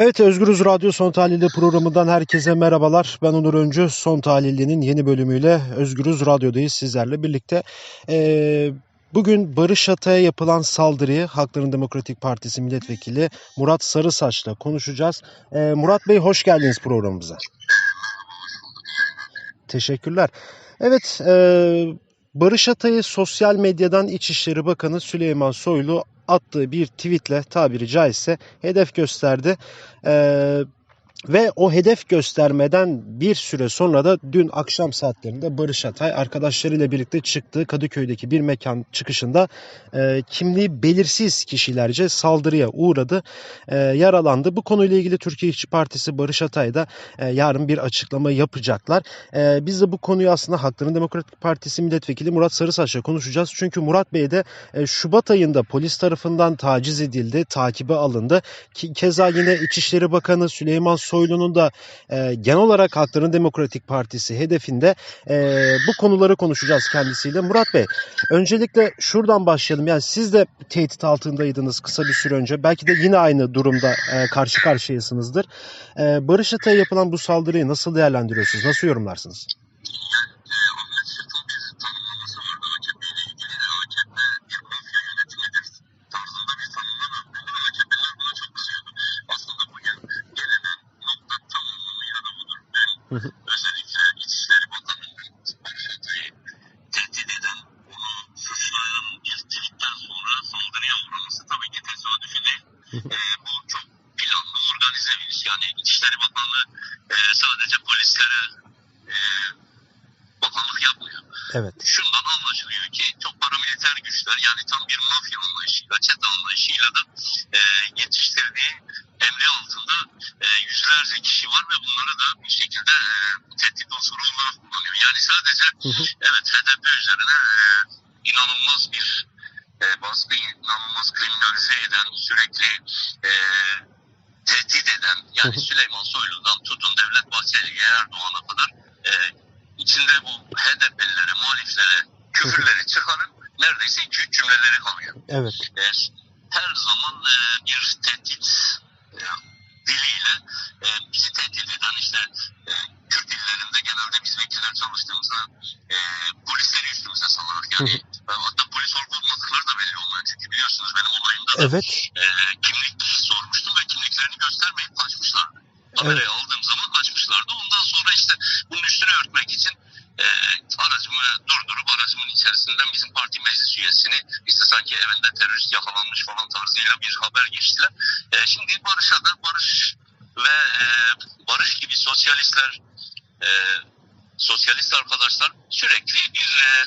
Evet Özgürüz Radyo Son Tahlil'de programından herkese merhabalar. Ben Onur Öncü. Son Tahlil'inin yeni bölümüyle Özgürüz Radyo'dayız sizlerle birlikte. Ee, bugün Barış Atay'a yapılan saldırıyı Halkların Demokratik Partisi Milletvekili Murat Sarısaç'la konuşacağız. Ee, Murat Bey hoş geldiniz programımıza. Teşekkürler. Evet, e, Barış Atay'ı sosyal medyadan İçişleri Bakanı Süleyman Soylu attığı bir tweetle tabiri caizse hedef gösterdi. Ee, ve o hedef göstermeden bir süre sonra da dün akşam saatlerinde Barış Atay arkadaşlarıyla birlikte çıktığı Kadıköy'deki bir mekan çıkışında e, kimliği belirsiz kişilerce saldırıya uğradı, e, yaralandı. Bu konuyla ilgili Türkiye İşçi Partisi Barış Atay da e, yarın bir açıklama yapacaklar. E, biz de bu konuyu aslında Halkların Demokratik Partisi Milletvekili Murat Sarısaç'la konuşacağız. Çünkü Murat Bey de e, Şubat ayında polis tarafından taciz edildi, takibe alındı. Ki, keza yine İçişleri Bakanı Süleyman Soylu'nun da e, genel olarak Halkların Demokratik Partisi hedefinde e, bu konuları konuşacağız kendisiyle. Murat Bey, öncelikle şuradan başlayalım. Yani siz de tehdit altındaydınız kısa bir süre önce. Belki de yine aynı durumda e, karşı karşıyasınızdır. E, Barış Atay'a yapılan bu saldırıyı nasıl değerlendiriyorsunuz? Nasıl yorumlarsınız? Ahmet Şık'ın bir tanımlaması vardı AKP ile ilgili. AKP bir mafya yönetimidir tarzında bir tanımlama yapıyordu ve AKP'liler buna çok kızıyordu. Aslında bugün gelinen nokta tam anlamıyla da budur. Hı hı. Dün özellikle İçişleri Bakanı'nın Barış Atay'ı tehdit eden, onu suçlayan bir tweetten sonra saldırıya uğraması tabii ki tesadüfi değil. Ee, bu çok planlı, organize bir iş. Yani İçişleri Bakanlığı e, sadece polislere e, bakanlık yapmıyor Evet. şundan anlaşılıyor ki çok paramiliter güçler yani tam bir mafya anlayışıyla, çete anlayışıyla da e, yetiştirdiği emri altında e, yüzlerce kişi var ve bunları da bir şekilde e, tehdit unsuru olarak kullanıyor. Yani sadece Hı hı. evet HDP üzerine e, inanılmaz bir e, baskı, inanılmaz kriminalize eden, sürekli e, tehdit eden yani. Süleyman Soylu'dan tutun Devlet Bahçeli'ye Erdoğan'a kadar e, içinde bu HDP'lilere, muhaliflere küfürleri çıkarın neredeyse 2-3 cümleleri kalıyor. Evet. E, her zaman e, bir tehdit e, diliyle e, bizi tehdit eden işte e, Kürt illerinde genelde biz vekiller çalıştığımızda e, polisleri üstümüze salarak yani e, hatta polis olup olmadıkları da belli olmuyor. Çünkü biliyorsunuz benim olayımda da Evet. e, kimlik sormuştum ve kimliklerini göstermeyip kaçmışlardı. Kamerayı aldığım zaman kaçmışlardı. Ondan sonra işte bunun üstünü örtmek için e, aracımı durdurup içerisinden bizim parti meclis üyesini işte sanki evinde terörist yakalanmış falan tarzıyla bir haber geçtiler. E, şimdi Barış'a da Barış ve e, Barış gibi sosyalistler e, sosyalist arkadaşlar sürekli bir e,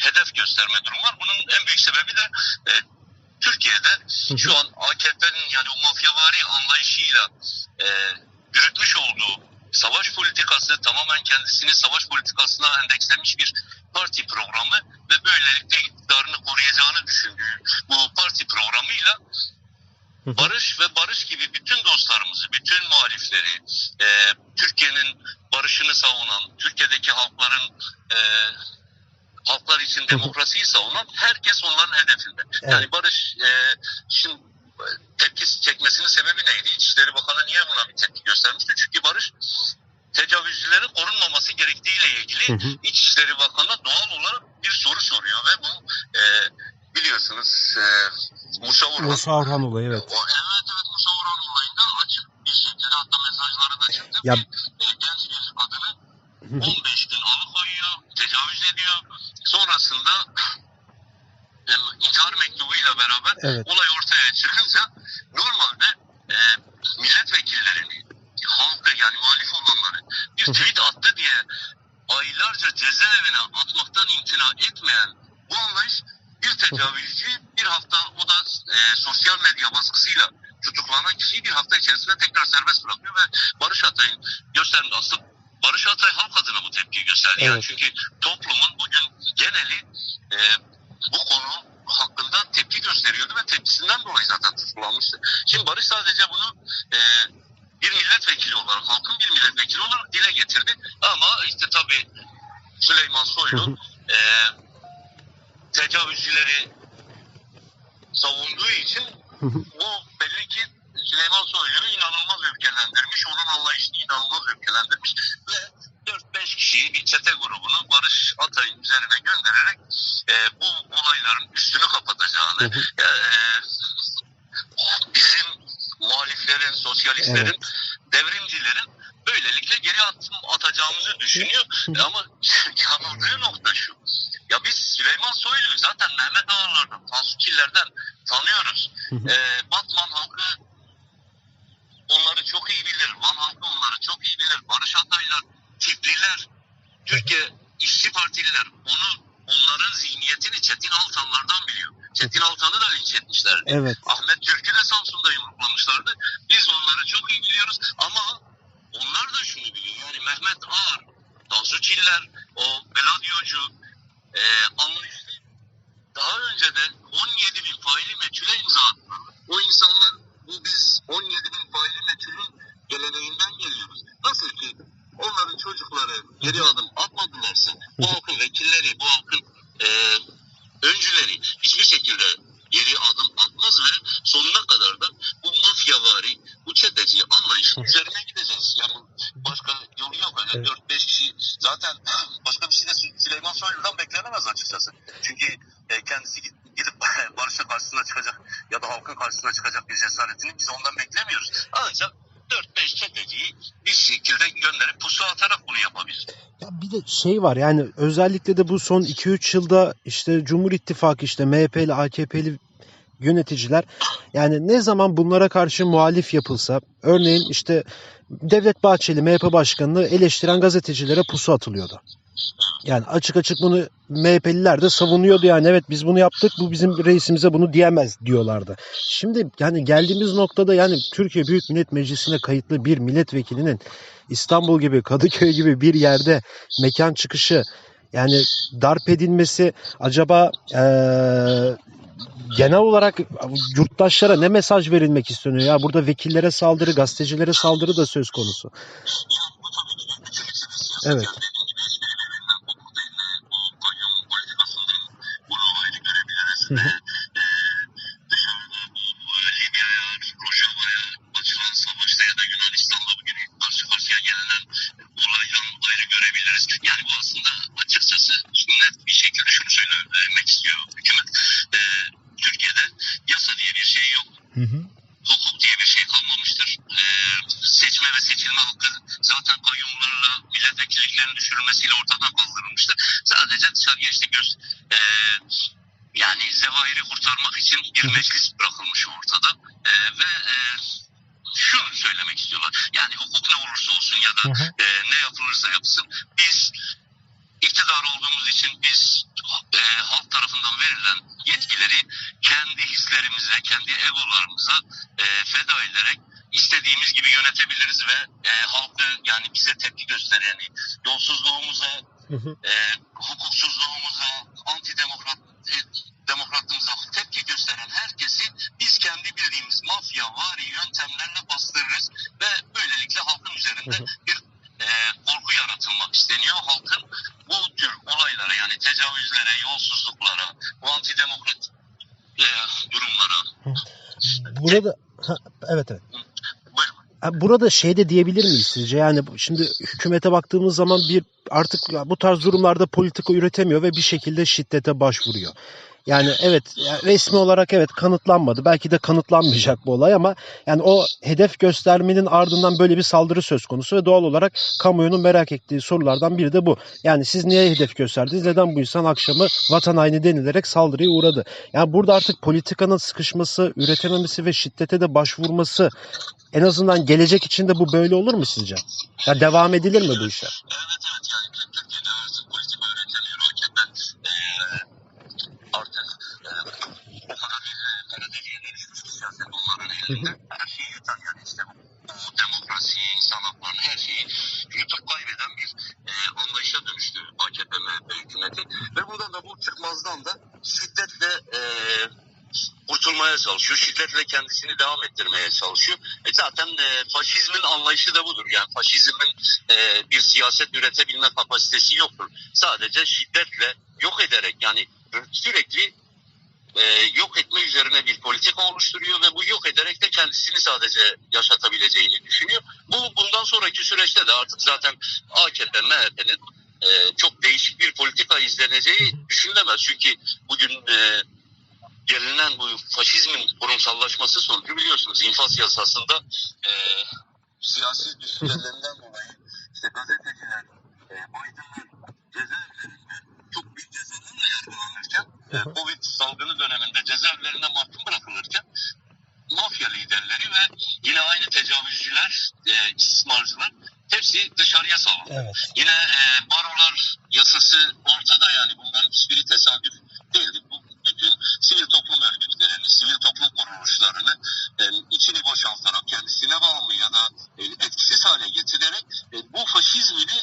hedef gösterme durumu var. Bunun en büyük sebebi de e, Türkiye'de şu an AKP'nin yani o mafyavari anlayışıyla e, yürütmüş olduğu savaş politikası tamamen kendisini savaş politikasına endekslemiş bir parti programı ve böylelikle iktidarını koruyacağını düşündüğü bu parti programıyla barış ve barış gibi bütün dostlarımızı, bütün muhalifleri, e, Türkiye'nin barışını savunan, Türkiye'deki halkların e, halklar için demokrasiyi savunan herkes onların hedefinde. Yani barış e, şimdi e, tepki çekmesinin sebebi neydi? İçişleri Bakanı niye buna bir tepki göstermişti? Çünkü barış tecavüzcülerin korunmaması gerektiğiyle ilgili Hı hı. İçişleri bir soru soruyor ve bu e, biliyorsunuz e, Musa Orhan Musa Orhan olayı evet. o, evet evet Musa Orhan olayında açık bir şekilde hatta mesajları da çıktı. Ya- Bir, e, genç bir kadını Hı hı. 15 gün alıkoyuyor, tecavüz ediyor. Sonrasında e, intihar mektubuyla beraber Evet. olay ortaya çıkınca normalde e, milletvekillerini, halkı yani muhalif olanları bir tweet attı diye aylarca cezaevine imtina etmeyen bu anlayış bir tecavüzcü bir hafta o da e, sosyal medya baskısıyla tutuklanan kişiyi bir hafta içerisinde tekrar serbest bırakıyor ve Barış Atay'ın gösterdiği aslında Barış Atay halk adına bu tepkiyi gösterdi. Yani Evet. çünkü toplumun bugün geneli çete grubunu Barış Atay'ın üzerine göndererek e, bu olayların üstünü kapatacağını e, bizim muhaliflerin, sosyalistlerin evet. Çetin Altan'ı da linç etmişlerdi. Evet. Ahmet Türk'ü de Samsun'da yumruklamışlardı. Biz onları çok iyi biliyoruz ama onlar da şunu biliyor. Yani Mehmet Ağar, Tansu Çiller, o Gladiocu, e, anlayışlı daha önce de 17 bin faili meçhule imza attılar. O insanlar bu biz 17 bin faili meçhulün geleneğinden geliyoruz. Nasıl ki onların çocukları geri adım atmadılarsa bu halkın vekilleri, bu halkın e, öncüleri hiçbir şekilde geri adım atmaz ve sonuna kadar da bu mafyavari, bu çeteci anlayışın üzerine gideceğiz. Yani başka yolu yok. Öyle Evet. 4-5 kişi zaten başka bir şey de Sü- Süleyman Soylu'dan beklenemez açıkçası. Çünkü e, kendisi gidip barışa karşısına çıkacak ya da halkın karşısına çıkacak bir cesaretini biz ondan beklemiyoruz. Ancak 4-5 çeteciyi bir şekilde gönderip pusu atarak bunu yapabilir. Ya bir de şey var yani özellikle de bu son 2-3 yılda işte Cumhur İttifakı işte MHP'li AKP'li yöneticiler yani ne zaman bunlara karşı muhalif yapılsa örneğin işte Devlet Bahçeli MHP başkanını eleştiren gazetecilere pusu atılıyordu. Yani açık açık bunu MHP'liler de savunuyordu yani evet biz bunu yaptık bu bizim reisimize bunu diyemez diyorlardı. Şimdi yani geldiğimiz noktada yani Türkiye Büyük Millet Meclisi'ne kayıtlı bir milletvekilinin İstanbul gibi Kadıköy gibi bir yerde mekan çıkışı yani darp edilmesi acaba eee, genel olarak yurttaşlara ne mesaj verilmek isteniyor ya burada vekillere saldırı gazetecilere saldırı da söz konusu. Evet. Yani dediğim için bir meclis bırakılmış ortada. Ee, ve ee, şunu söylemek istiyorlar. Yani hukuk ne olursa olsun ya da ee, ne yapılırsa yapsın biz iktidar olduğumuz için biz e, halk tarafından verilen yetkileri kendi hislerimize, kendi egolarımıza e, feda ederek istediğimiz gibi yönetebiliriz ve e, halkı yani bize tepki göstereni, yolsuzluğumuza, e, hukuksuzluğumuza, antidemokrat e, demokratlığımıza tepki gösteren herkesi biz kendi bildiğimiz mafya vari yöntemlerle bastırırız ve böylelikle halkın üzerinde Hı hı. bir e, korku yaratılmak isteniyor. Halkın bu tür olaylara yani tecavüzlere, yolsuzluklara, bu antidemokrat e, durumlara Burada ha, evet evet. Burada şey de diyebilir miyiz sizce? Yani şimdi hükümete baktığımız zaman bir artık bu tarz durumlarda politika üretemiyor ve bir şekilde şiddete başvuruyor. Yani evet resmi olarak evet kanıtlanmadı. Belki de kanıtlanmayacak bu olay ama yani o hedef göstermenin ardından böyle bir saldırı söz konusu ve doğal olarak kamuoyunun merak ettiği sorulardan biri de bu. Yani siz niye hedef gösterdiniz? Neden bu insan akşamı vatan haini denilerek saldırıya uğradı? Yani burada artık politikanın sıkışması, üretememesi ve şiddete de başvurması en azından gelecek için de bu böyle olur mu sizce? Ya devam edilir mi bu işler? Evet evet yani Türkiye'de artık politika üretemiyor hakikaten. Ee, artık e, o kadar bir e, kara deliğe dönüşmüş ki siyaset Her şeyi yutan yani işte bu, bu demokrasiyi, insan haklarını her şeyi yutup kaybeden bir e, anlayışa dönüştü AKP MHP hükümeti. Ve buradan da bu çıkmazdan da şiddetle e, kurtulmaya çalışıyor. Şiddetle kendisini devam ettirmeye çalışıyor. E zaten e, faşizmin anlayışı da budur. Yani faşizmin e, bir siyaset üretebilme kapasitesi yoktur. Sadece şiddetle yok ederek yani sürekli e, yok etme üzerine bir politika oluşturuyor ve bu yok ederek de kendisini sadece yaşatabileceğini düşünüyor. Bu bundan sonraki süreçte de artık zaten AKP, MHP'nin e, çok değişik bir politika izleneceği düşünülemez. Çünkü bugün e, gelinen bu faşizmin kurumsallaşması sonucu biliyorsunuz infaz yasasında e, siyasi düşüncelerinden dolayı işte gazeteciler, e, aydınlar cezaevlerinde çok büyük cezalarla yargılanırken e, Covid salgını döneminde cezaevlerine mahkum bırakılırken mafya liderleri ve yine aynı tecavüzcüler, e, istismarcılar hepsi dışarıya salındı. Evet. Yine e, barolar yasası ortada yani bunların hiçbiri tesadüf değildi. Bu bütün sivil toplum örgütlerini, sivil toplum kuruluşlarını e, içini boşaltarak kendisine bağımlı ya da e, etkisiz hale getirerek e, bu faşizmi de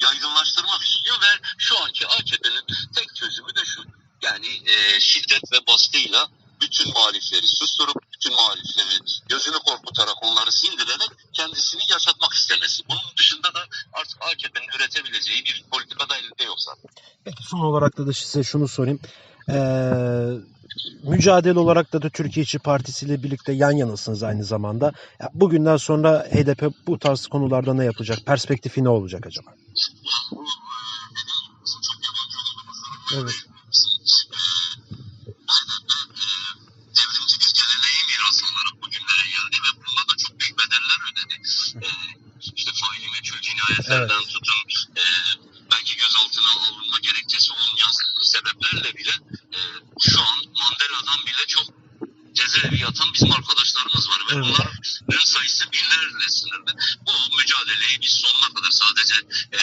yaygınlaştırmak istiyor ve şu anki AKP'nin tek çözümü de şu. Yani e, şiddet ve baskıyla bütün muhalifleri susturup bütün muhalifleri gözünü korkutarak onları sindirerek kendisini yaşatmak istemesi. Bunun dışında da artık AKP'nin üretebileceği bir politika da elinde yok zaten. Peki son olarak da, da size şunu sorayım. Ee, mücadele olarak da, da Türkiye İşçi Partisi ile birlikte yan yanasınız aynı zamanda. Ya, bugünden sonra HDP bu tarz konularda ne yapacak? Perspektifi ne olacak acaba? Evet. devrimci bir geleneği miras alarak bugünlere geldi ve bunda da çok büyük bedeller ödedi. E, işte faili meçhul cinayetlerden tutun e, belki gözaltına alınma gerekçesi olmayan sebeplerle bile e, şu an Mandela'dan bile çok cezaevi yatan bizim arkadaşlarımız var ve Evet. bunların sayısı binlerle sınırlı. Bu mücadeleyi biz sonuna kadar sadece e,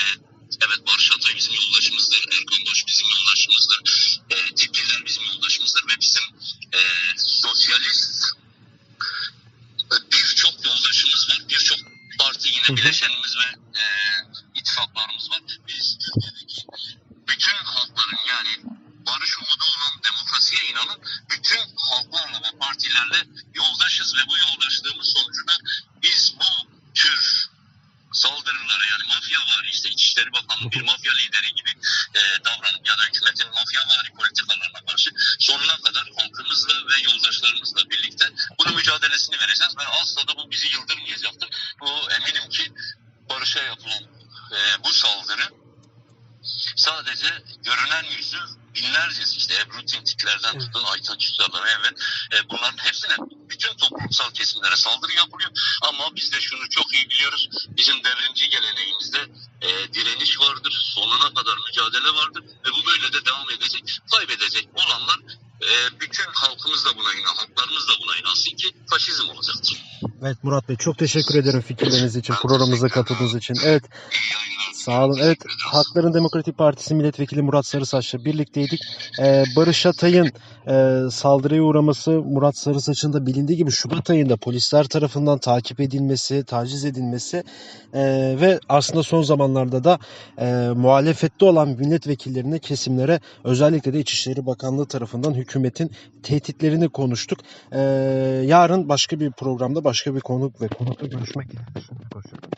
evet Barış Atay bizim yoldaşımızdır, Erkan Baş bizim yoldaşımızdır, e, Tipliler bizim yoldaşımızdır ve bizim e, sosyalist e, birçok yoldaşımız var, birçok parti yine bileşenimiz ve e, ittifaklarımız var. Biz Türkiye'deki bütün halkların yani barış umudu olan demokrasiye inanan bütün halklarla ve partilerle yoldaşız ve bu yoldaşlığımız sonucunda biz bu tür saldırılara yani mafya var işte İçişleri Bakanlığı bir mafya lideri gibi e, davranıp ya da hükümetin mafya vari politikalarına karşı sonuna kadar halkımızla ve yoldaşlarımızla birlikte bunun mücadelesini vereceğiz ve asla da bu bizi yıldırmayacaktır. Bu eminim ki barışa yapılan e, bu saldırı sadece görünen yüzü binlercesi işte Ebru Tintiklerden tutun Aytaç Üstadlara evet e, bunların hepsine bütün toplumsal kesimlere saldırı yapılıyor ama biz de şunu çok iyi biliyoruz bizim devrimci geleneğimizde e, direniş vardır sonuna kadar mücadele vardır ve bu böyle de devam edecek kaybedecek olanlar e, bütün halkımız da buna inan halklarımız da buna inansın ki faşizm olacaktır. Evet Murat Bey çok teşekkür ederim fikirleriniz için, programımıza katıldığınız için. Evet. Sağ olun. Evet. Hakların Demokratik Partisi Milletvekili Murat Sarısaç'la birlikteydik. Ee, Barış Atay'ın e, saldırıya uğraması Murat Sarısaç'ın da bilindiği gibi Şubat ayında polisler tarafından takip edilmesi, taciz edilmesi e, ve aslında son zamanlarda da e, muhalefette olan milletvekillerine, kesimlere özellikle de İçişleri Bakanlığı tarafından hükümetin tehditlerini konuştuk. E, yarın başka bir programda başka bir konuk ve konukla görüşmek dileğiyle.